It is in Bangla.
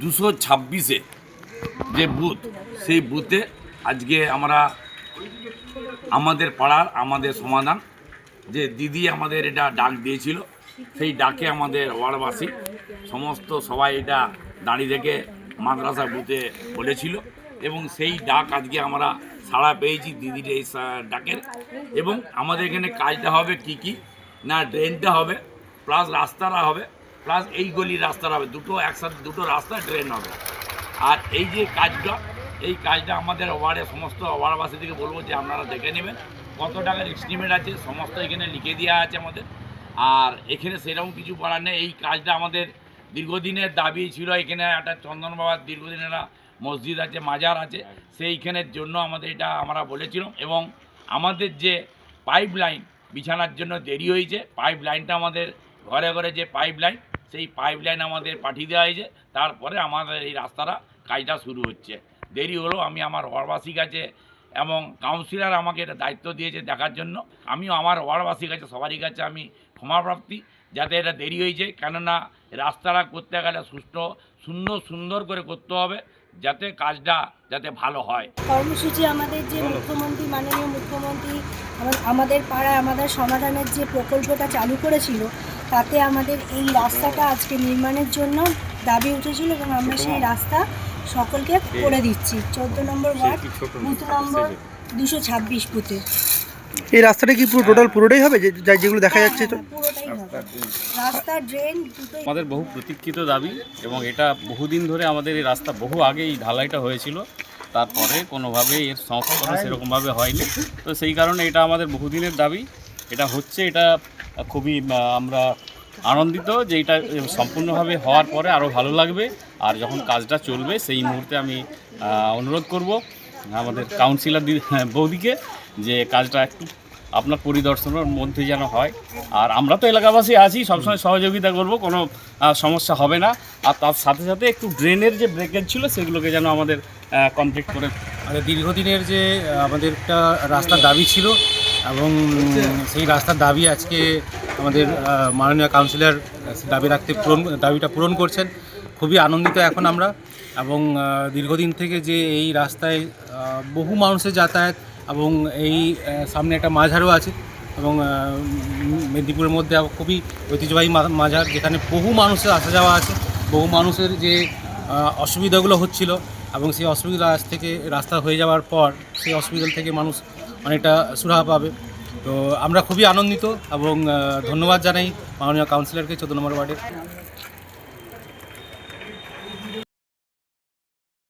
দুশো ছাব্বিশে যে বুথ, সেই বুথে আজকে আমরা আমাদের পাড়ার, আমাদের সমাধান। যে দিদি আমাদের এটা ডাক দিয়েছিল, সেই ডাকে আমাদের ওয়ার্ডবাসী, সমস্ত সবাই এটা দাঁড়িয়ে থেকে মাদ্রাসা বুথে বলেছিল। এবং সেই ডাক আজকে আমরা সাড়া পেয়েছি, দিদির এই ডাকের এবং আমাদের এখানে কাজটা হবে কি কি? না ড্রেনটা হবে প্লাস রাস্তাটা হবে প্লাস এই গলির রাস্তাটা হবে। দুটো একসাথে, দুটো রাস্তা ড্রেন হবে। আর এই যে কাজটা, এই কাজটা আমাদের ওয়ার্ডে সমস্ত ওয়ার্ডবাসী থেকে বলব যে আপনারা দেখে নেবেন। কত টাকার এস্টিমেট আছে, সমস্ত এখানে লিখে দেওয়া আছে আমাদের। আর এখানে সেরকম কিছু করার নেই। এই কাজটা আমাদের দীর্ঘদিনের দাবি ছিল এখানে একটা চন্দন বাবার দীর্ঘদিনের মসজিদ আছে মাজার আছে সেইখানের জন্য আমাদের এটা আমরা বলেছিলাম এবং আমাদের যে পাইপ লাইন বিছানার জন্য দেরি হয়েছে পাইপ লাইনটা আমাদের ঘরে ঘরে যে পাইপ লাইন সেই পাইপ লাইন আমাদের পাঠিয়ে দেওয়া হয়েছে। তারপরে আমাদের এই রাস্তাটা কাজটা শুরু হচ্ছে। দেরি হলো আমি আমার ঘরবাসী কাছে এবং কাউন্সিলর আমাকে এটা দায়িত্ব দিয়েছে দেখার জন্য। আমিও আমার ওয়ার্ডবাসীর কাছে সবারই কাছে আমি ক্ষমাপ্রাপ্তি যাতে এটা দেরি হয়েছে কেননা রাস্তাটা করতে গেলে সুষ্ঠু সুন্দর সুন্দর করে করতে হবে যাতে কাজটা যাতে ভালো হয়। কর্মসূচি আমাদের যে মুখ্যমন্ত্রী মাননীয় মুখ্যমন্ত্রী আমাদের পাড়ায় আমাদের সমাধানের যে প্রকল্পটা চালু করেছিল তাতে আমাদের এই রাস্তাটা আজকে নির্মাণের জন্য দাবি উঠেছিল এবং আমরা সেই রাস্তা সকলকে করে দিচ্ছি। চোদ্দ নম্বর ওয়ার্ড বুথ নম্বর দুশো ছাব্বিশ বুথে। এই রাস্তাটা কি পুরো টোটাল পুরোটাই হবে? যে যেগুলো দেখা যাচ্ছে তো? হ্যাঁ, হবে। রাস্তা ড্রেন দুটোই আমাদের বহু প্রতীক্ষিত দাবি এবং এটা বহুদিন ধরে আমাদের এই রাস্তা বহু আগে এই ঢালাইটা হয়েছিল। তারপরে কোনোভাবে এর সংস্করণ সেরকমভাবে হয়নি। তো সেই কারণে এটা আমাদের বহুদিনের দাবি। এটা হচ্ছে এটা খুবই আমরা আনন্দিত যে এটা সম্পূর্ণভাবে হওয়ার পরে আরও ভালো লাগবে। আর যখন কাজটা চলবে, সেই মুহূর্তে আমি অনুরোধ করব আমাদের কাউন্সিলর দি- বৌদিকে যে কাজটা একটু আপনার পরিদর্শনের মধ্যে যেন হয়। আর আমরা তো এলাকাবাসী আছি, সবসময় সহযোগিতা করব, কোনো সমস্যা হবে না। আর তার সাথে সাথে একটু ড্রেনের যে ব্রেকেজ ছিল, সেগুলোকে যেন আমাদের কমপ্লিট করে দীর্ঘদিনের যে আমাদের একটা রাস্তার দাবি ছিল এবং সেই রাস্তার দাবি আজকে আমাদের মাননীয় কাউন্সিলর দাবি রাখতে পূরণ, দাবিটা পূরণ করছেন। খুবই আনন্দিত এখন আমরা এবং দীর্ঘদিন থেকে যে এই রাস্তায় বহু মানুষের যাতায়াত এবং এই সামনে একটা মাঝারও আছে এবং মেদিনীপুরের মধ্যে খুবই ঐতিহ্যবাহী মাঝার যেখানে বহু মানুষের আসা যাওয়া আছে, বহু মানুষের যে অসুবিধাগুলো হচ্ছিল এবং সেই অসুবিধা আজ থেকে রাস্তা হয়ে যাওয়ার পর, সেই অসুবিধা থেকে মানুষ অনেকটা সুরাহা পাবে। তো আমরা খুবই আনন্দিত এবং ধন্যবাদ জানাই মাননীয় কাউন্সিলরকে চোদ্দ নম্বর ওয়ার্ডের।